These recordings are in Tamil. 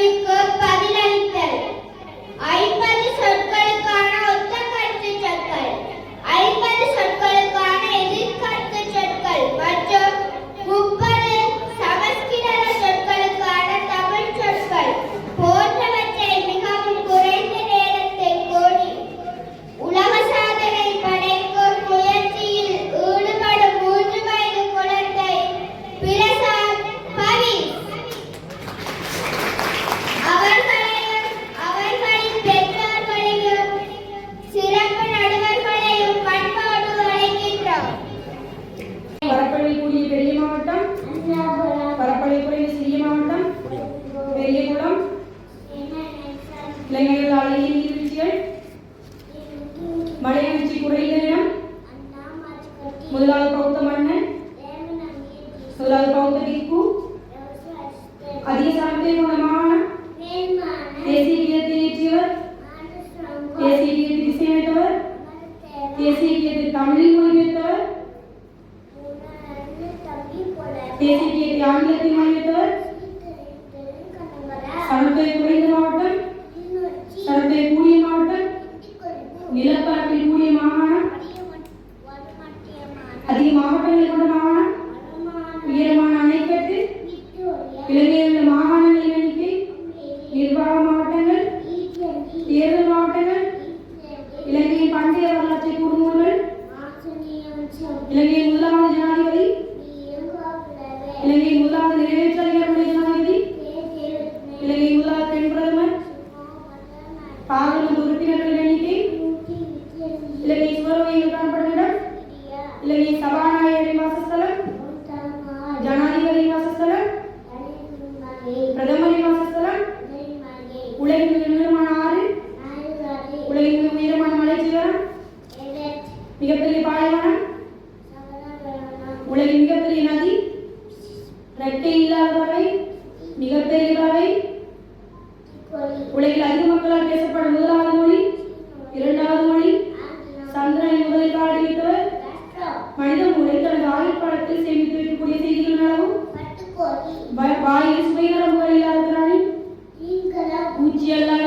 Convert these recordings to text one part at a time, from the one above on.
América. பிள்ளைங்களோட அழகிய நிகழ்ச்சிகள் மலையாளிச்சி குறைந்தனம் முதலாவது பௌத்த மன்னன் முதலாவது பௌத்த பிக்கு அதிக சாத்திய குணமான தேசிய கீதத்தை இயற்றியவர் தேசிய கீதத்தை இசையமைத்தவர் தேசிய கீதத்தை தமிழில் மொழிபெயர்த்தவர் தேசிய கீதத்தை ஆங்கிலத்தில் மொழிபெயர்த்தவர் அதிகமாக பெண்கள் கொண்ட மாவட்டம் உலகின் மிகப்பெரிய நதி ரெட்டை இல்லாத பறவை மிகப்பெரிய பறவை உலகில் அதிக மக்களால் பேசப்படும் முதலாவது மொழி இரண்டாவது மொழி சந்திரனை முதலில் பாடிவிட்டவர் மனித மூளை தனது ஆயுள் சேமித்து வைக்கக்கூடிய செய்திகள் அளவும் வாயில் சுவை நரம்புகள் இல்லாத பிராணி பூச்சி அல்லாத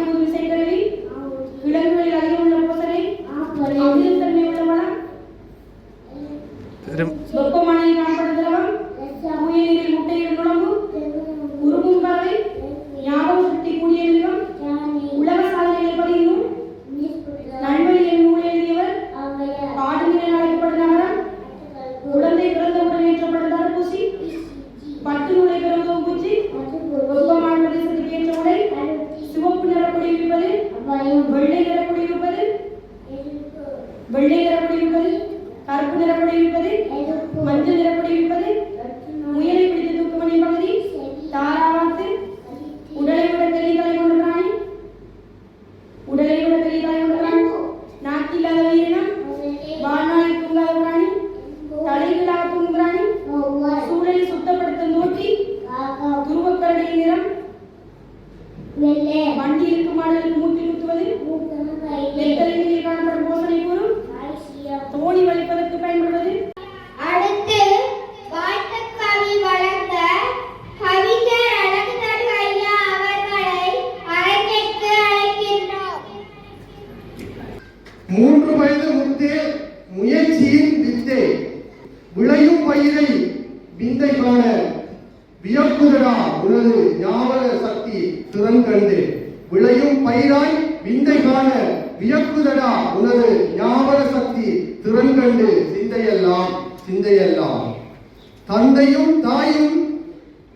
ஆதிமுக செயல்கள் வெள்ளை நிறப்படி இருப்பது கருப்பு நிறப்படி இருப்பது மஞ்சள் நிறப்படி இருப்பது முயலை பிடித்து தூக்குமணி பகுதி தாராவாத்து உடலை விட பெரிய தலை கொண்ட பிராணி உடலை விட பெரிய தலை கொண்ட பிராணி நாக்கு இல்லாத உயிரினம் வாழ்நாளை தூங்காத பிராணி தலைகளாக தூங்கும் பிராணி சூழலை சுத்தப்படுத்த தூக்கி துருவக்கரடியின் நிறம் வண்டி இருக்கும் மாடலுக்கு மூட்டி குத்துவது இதை விந்தை காண வியப்புதடா உனது ஞாபக சக்தி திறங்கண்டு விளையும் பயிராய் விந்தை காண வியப்புதடா உனது ஞாபக சக்தி திறங்கண்டு சிந்தையெல்லாம் சிந்தையெல்லாம். தந்தையும் தாயும்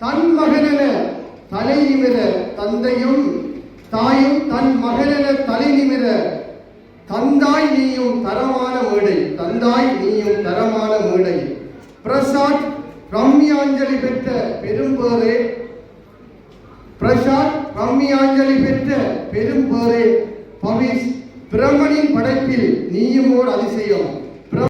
தன் மகனென தலை நிமிர தந்தையும் தாயும் தன் மகனென தலை நிமிர தந்தாய் நீயும் தரமான மேடை தந்தாய் நீயும் தரமான மேடை. பிரசாத் ரம்யாஞ்சலி பெற்ற பெரும்பேரே பிரசாத் ரம்யாஞ்சலி பெற்ற பெரும்பேரே பவிஸ் பிரம்மனின் படைப்பில் நீயும் ஓர் அதிசயம்.